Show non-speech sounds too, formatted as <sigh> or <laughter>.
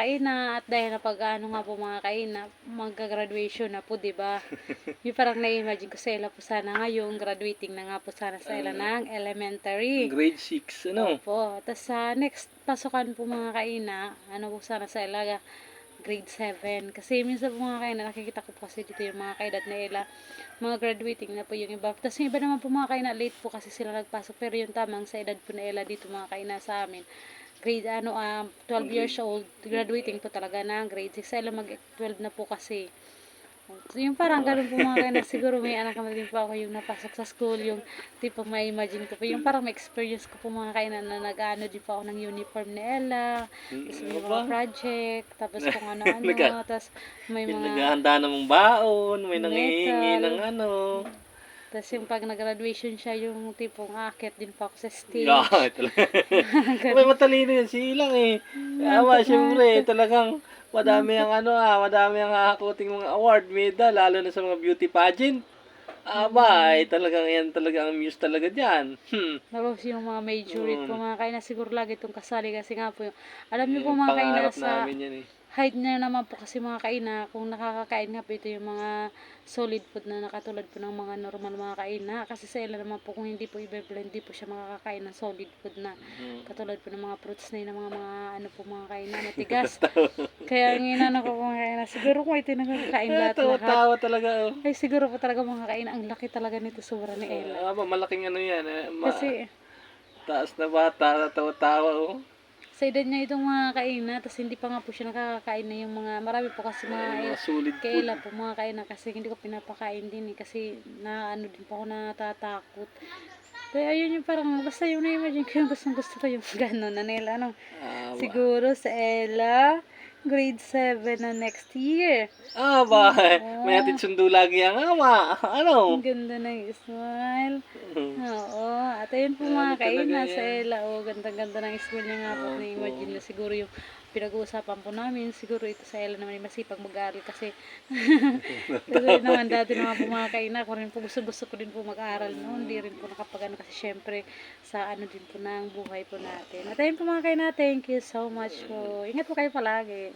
kaina at dahil na pag ano nga po mga kaina, magka-graduation na po, di ba? <laughs> yung parang na-imagine ko sa ila po sana ngayon, graduating na nga po sana sa ila ng elementary. Grade 6, ano? Opo. Tapos sa next pasukan po mga kaina, ano po sana sa ila, grade 7. Kasi minsan po mga kaina, nakikita ko po kasi dito yung mga kaedad na ila, mga graduating na po yung iba. Tapos yung iba naman po mga kaina, late po kasi sila nagpasok. Pero yung tamang sa edad po na ila dito mga kaina sa amin, grade ano, um, 12 years old, graduating po talaga na grade 6. Sa ila mag-12 na po kasi. So, yung parang ganun po mga kaina, siguro may anak naman din po ako yung napasok sa school, yung tipong may imagine ko po, yung parang may experience ko po mga kaina na nag-ano din po ako ng uniform ni Ella, tapos may Ano mga project, tapos kung <laughs> ano-ano, Nagka- tapos may mga, naghahanda namang baon, may nangihingi ng ano. Tapos yung pag nag-graduation siya, yung tipong aakyat din po ako sa stage. Yeah, <laughs> talaga. <laughs> may matalino yan, silang eh. Ama, syempre, talagang madami ang ano ah, madami ang hakuting mga award, medal, lalo na sa mga beauty pageant. Aba, ay talagang yan talaga ang muse talaga dyan. Hmm. Tapos yung mga majority po Mm. mga kaina, siguro lagi itong kasali kasi nga po yung, alam niyo po mga kaina sa yan eh. Height niya naman po kasi mga kaina, kung nakakakain nga po ito yung mga solid food na nakatulad po ng mga normal mga kaina. Kasi sa ila naman po kung hindi po i-blend, hindi po siya makakakain ng solid food na Hmm. katulad po ng mga fruits na yun, ng mga, mga ano po mga kaina, matigas. <laughs> Kaya ang inano ko po mga kaina, siguro kung ito yung nakakakain lahat lahat. Tawa-tawa talaga oh. Ay siguro po talaga mga kaina, ang laki talaga nito sobra ni Ella. Aba, malaking ano yan. Eh. Ma- Kasi taas na bata, tawa-tawa oh. Sa edad niya itong mga kaina, tapos hindi pa nga po siya nakakakain na yung mga, marami po kasi mga Mga solid. Kaila po mga kaina kasi hindi ko pinapakain din eh kasi na ano din po ako natatakot. Kaya ayun yung parang basta yung na-imagine ko yung gustong gusto ko yung <laughs> gano'n na nila ano. Aba. Siguro sa Ella, grade 7 na next year. Aba, may atid sundo lagi ang ama. Ano? Ang ganda ng smile. Oo. At ayun po Ano mga kaina talaga sa yan? Ella. Oh, ganda-ganda ng school niya nga po. Opo. Na-imagine na siguro yung pinag-uusapan po namin. Siguro ito sa Ella naman yung masipag mag-aaral kasi <laughs> kasi naman dati naman po mga kaina. Ako rin po gusto-gusto ko din po mag-aaral noon. Hindi rin po nakapag ano kasi syempre sa ano din po ng buhay po natin. At ayun po mga kaina. Thank you so much po. Ingat po kayo palagi.